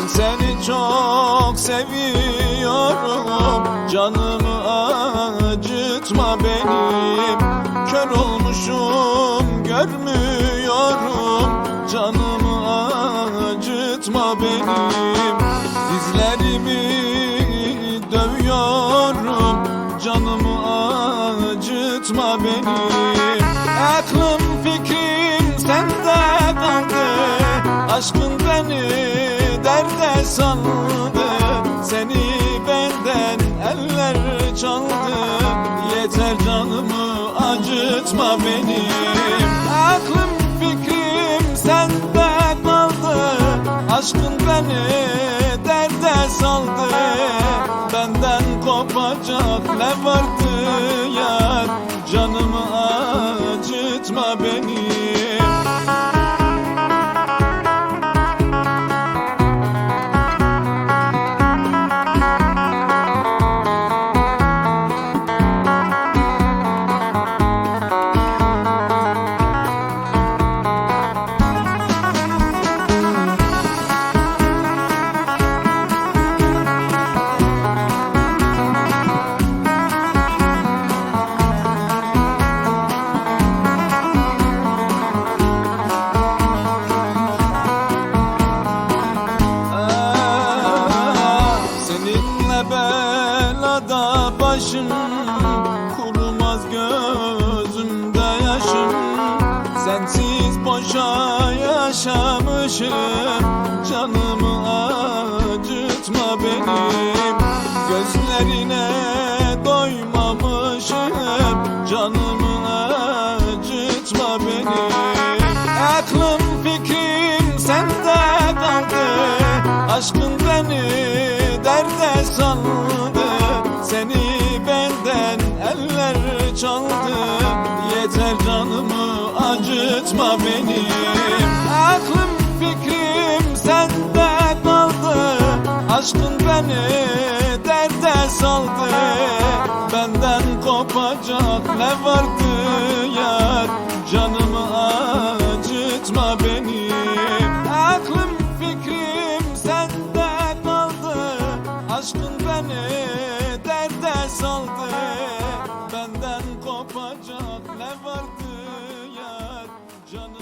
Ben seni çok seviyorum. Canımı acıtma benim. Kör olmuşum görmüyorum. Canımı acıtma benim. Dizlerimi dövüyorum. Canımı acıtma benim. Aklım fikrim sende kaldı. Aşkın acıtma benim. Aklım fikrim sende kaldı Aşkın başım Kurumaz gözümde yaşım Sensiz boşa yaşamışım. Canımı acıtma benim çaldı. Yeter canımı acıtma benim Aklım fikrim sende kaldı. Aşkın beni derde saldı. Benden kopacak ne vardı yar? Canımı acıtma benim Aklım fikrim sende kaldı. Aşkın beni Canım